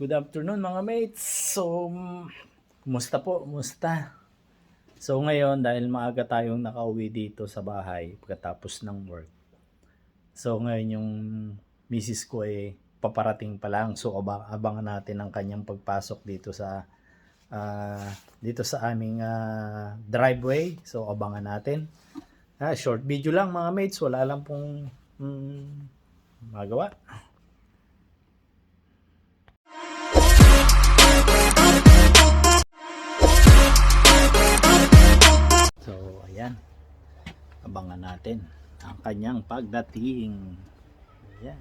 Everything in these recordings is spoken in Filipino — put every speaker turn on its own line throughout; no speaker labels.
Good afternoon mga mates. So, mm, kumusta po? Kumusta? So ngayon, dahil maaga tayong nakauwi dito sa bahay pagkatapos ng work. So ngayon yung misis ko ay paparating pa lang. So aba- abangan natin ang kanyang pagpasok dito sa ah, dito sa aming ah, driveway. So abangan natin. Ah, short video lang mga mates. Wala lang pong mm, magawa. Ayan. Abangan natin ang kanyang pagdating. Ayan.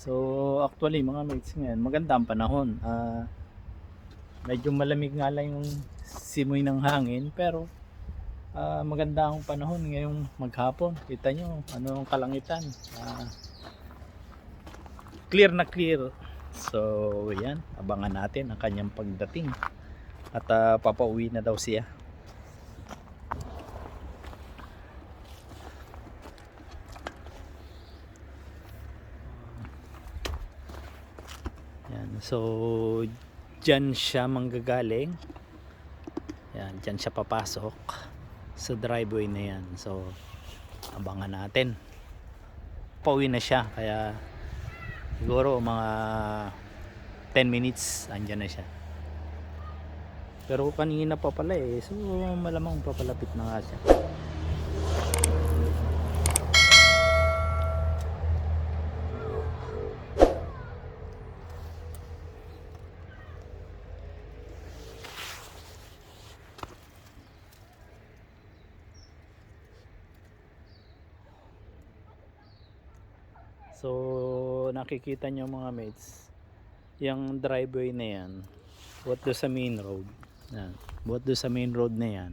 So, actually mga mates ngayon, maganda ang panahon. Ah, medyo malamig nga lang yung simoy ng hangin, pero ah, maganda ang panahon ngayong maghapon. Kita nyo, ano ang kalangitan. Ah, clear na clear. So, ayan. Abangan natin ang kanyang pagdating. At ah, papauwi na daw siya. Yan. So, dyan siya manggagaling. Yan, dyan siya papasok sa driveway na yan. So, abangan natin. Pauwi na siya. Kaya, siguro mga 10 minutes, andyan na siya. Pero kanina pa pala eh. So, malamang papalapit na nga siya. So, nakikita nyo mga mates, yung driveway na yan, buhat doon sa main road, yan, buhat doon sa main road na yan,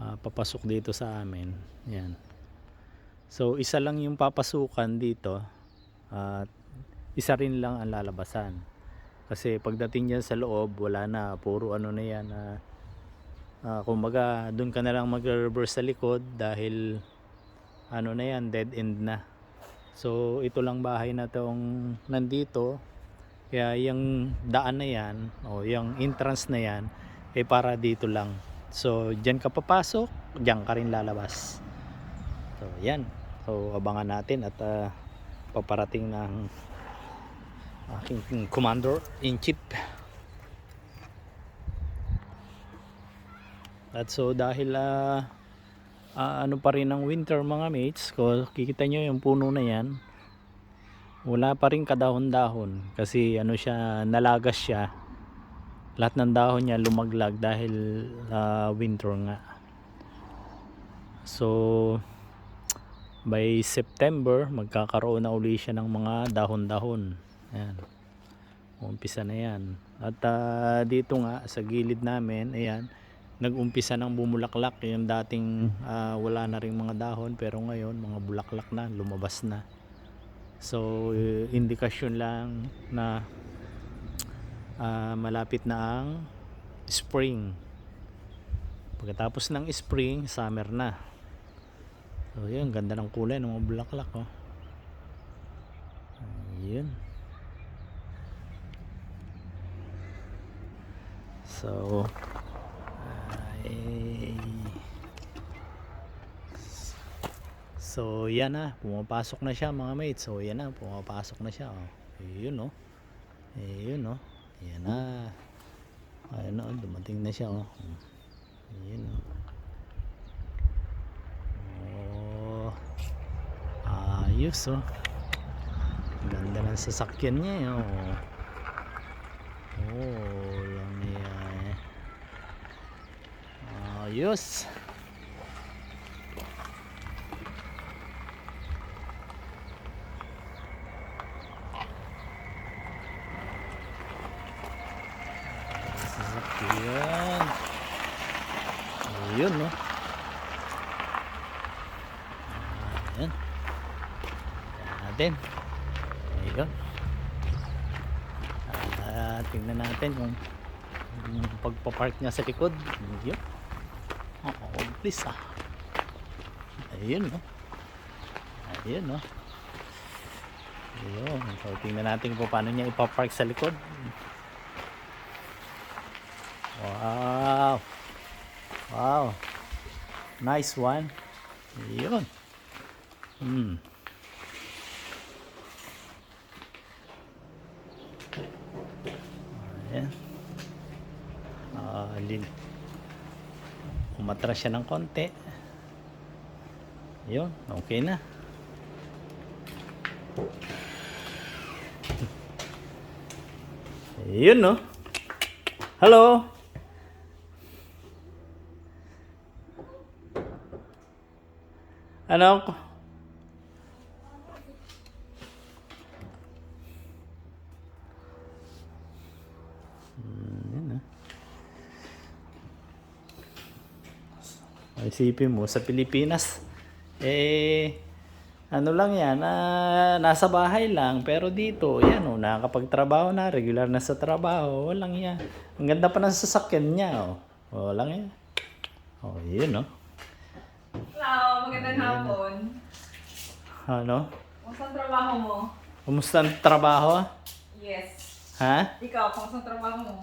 ah, papasok dito sa amin, yan. So, isa lang yung papasukan dito, at isa rin lang ang lalabasan. Kasi pagdating dyan sa loob, wala na, puro ano na yan, ah, ah, kumbaga, doon ka na lang mag-reverse sa likod dahil ano na yan, dead end na. So ito lang bahay na tong nandito. Kaya yung daan na yan o yung entrance na yan ay para dito lang. So diyan ka papasok, diyan ka rin lalabas. So yan. So abangan natin at ah, paparating ng aking commander in chief. At so dahil ah ah, ano pa rin ang winter mga mates? Ko kikita nyo yung puno na yan. Wala pa rin kadahon-dahon kasi ano siya nalagas siya. Lahat ng dahon niya lumaglag dahil ah, winter nga. So by September magkakaroon na uli siya ng mga dahon-dahon. Yan umpisa na yan. At ah, dito nga sa gilid namin ayan nag-umpisa ng bumulaklak yung dating ah, wala na ring mga dahon pero ngayon mga bulaklak na lumabas na. So eh, indikasyon lang na ah, malapit na ang spring. Pagkatapos ng spring summer na. So yun ganda ng kulay ng mga bulaklak oh. yun so So yan na, pumapasok na siya mga mates. So yan na, pumapasok na siya. Oh. Ayun no. Ayun no. Yan na. Ayun no, dumating na siya oh. Ayun no. Oh. Ayos oh. Ganda ng sasakyan niya eh, oh. Oh, lang yan. Ayos. Sasakyan. Ayun, no? Ayan. Ayan natin. Ayun. Ah, tingnan natin kung yung pagpapark niya sa likod. Ayun. Oh, please ah. Ayun, no? Ayun, no? Ayun. So, tingnan natin kung paano niya ipapark sa likod. Wow. Wow. Nice one. Ayun. Hmm. Ayan. Ah, lin. Umatras siya ng konti. Ayun, okay na. Ayun, no? Hello? Ano? Hmm, ah. Isipin mo, sa Pilipinas, eh, ano lang yan, ah, nasa bahay lang, pero dito, yan o, nakakapagtrabaho na, regular na sa trabaho, walang yan. Ang ganda pa ng sasakyan niya, o. Oh. Walang yan. Oh, yun, no?
Hello, magandang hapon.
Ano?
Kumusta ang trabaho mo?
Kumusta ang trabaho?
Yes.
Ha?
Ikaw, kumusta ang trabaho mo?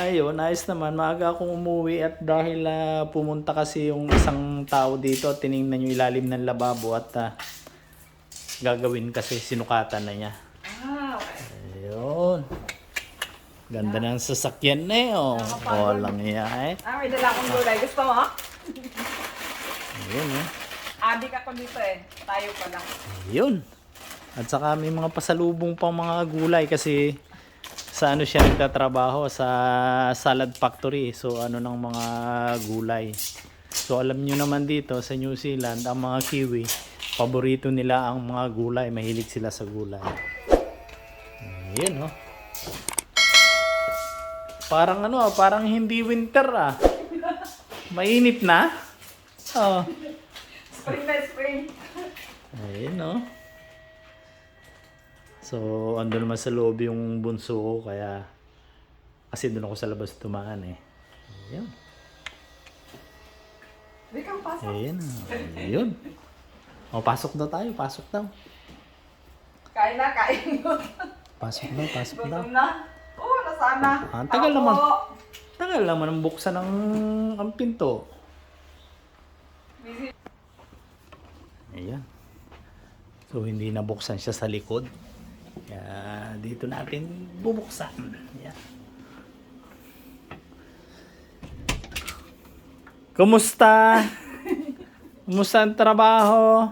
Ayun, ayos naman. Maaga akong umuwi at dahil ah, pumunta kasi yung isang tao dito at tinignan yung ilalim ng lababo at ah, gagawin kasi sinukatan na niya.
Ah, okay.
Ayun. Ganda ng sasakyan na eh. Oh. Walang iya eh.
Ah, may dala akong gulay. Gusto mo?
Ayun eh.
Adik ako dito eh. Tayo pa lang.
Ayun. At saka may mga pasalubong pang mga gulay kasi sa ano siya nagtatrabaho sa salad factory. So ano ng mga gulay. So alam nyo naman dito sa New Zealand ang mga kiwi paborito nila ang mga gulay. Mahilig sila sa gulay. Ayun oh. Parang ano ah, parang hindi winter ah. Mainit na. Oh.
Spring na spring.
Ayun, no? So, ando naman sa loob yung bunso ko, kaya kasi doon ako sa labas tumaan eh. Ayun.
Hindi kang pasok.
Ayun. Ayun. O, pasok daw tayo. Pasok daw.
Kain na, kain.
Pasok daw, pasok daw.
Gutom na. Oo, nasaan na?
Ah, ang tagal
Ako.
naman. Tagal naman ang buksan ng ang pinto. Ayan. So, hindi nabuksan siya sa likod. Kaya dito natin bubuksan. Ayan. Kumusta? Kumusta ang trabaho?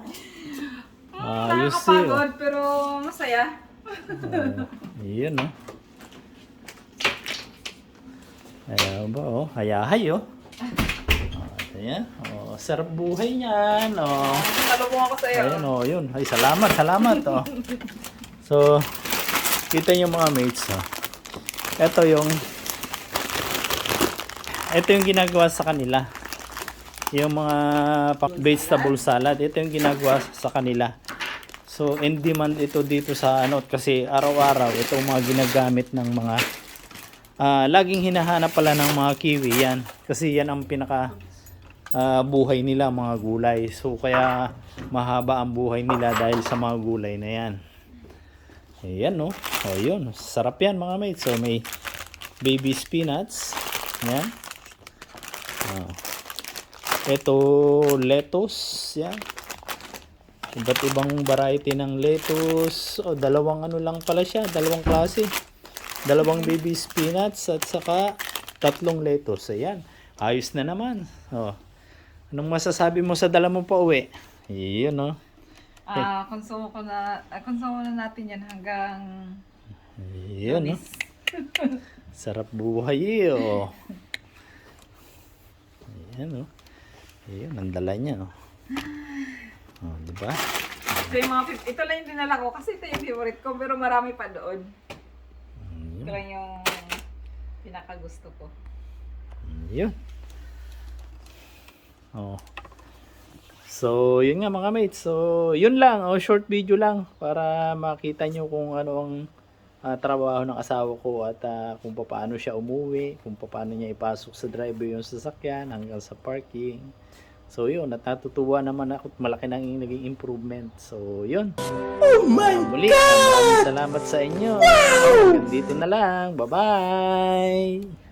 Ayos eh. oh.
Nakakapagod, pero masaya.
Oh, Iyon, no? Ayan ba, oh. Hayahay, oh. Ayan. Oh, sarap buhay niyan, oh.
Talubong ako sa'yo.
Ayun, oh, yun. Ay, salamat, salamat, oh. So, kita niyo mga mates, oh. Ito yung ito yung ginagawa sa kanila. Yung mga vegetable salad, ito yung ginagawa sa kanila. So, in demand ito dito sa ano kasi araw-araw itong mga ginagamit ng mga ah, laging hinahanap pala ng mga kiwi yan kasi yan ang pinaka ah, buhay nila mga gulay. So kaya mahaba ang buhay nila dahil sa mga gulay na yan. Ayan no. O yun. Sarap yan mga mates. So may baby spinach. Yan. Oh. Ito lettuce. Yan. Iba't ibang variety ng lettuce. O dalawang ano lang pala siya. Dalawang klase. Dalawang baby spinach at saka tatlong lettuce. Ayan. Ayos na naman. Oh. Anong masasabi mo sa dala mo pa uwi? Iyon, no?
Ah, konsumo ko na, ah, konsumo na natin yan hanggang
Iyon, no? Sarap buhay, eh, oh. Ayan, oh. Ayan, ang dala niya, oh. Oh, di ba?
Ito, yung mga, fif- ito lang yung dinala ko kasi ito yung favorite ko pero marami pa doon.
Mm,
Ito lang yung pinakagusto ko.
Yun. Oh. So, yun nga mga mates. So, yun lang. Oh, short video lang para makita nyo kung ano ang ah, trabaho ng asawa ko at ah, kung paano siya umuwi, kung paano niya ipasok sa driver yung sasakyan hanggang sa parking. So yun, at natutuwa naman ako at malaki nang naging improvement. So yun. Oh my Muli, maraming salamat sa inyo. Hanggang dito na lang. Bye-bye!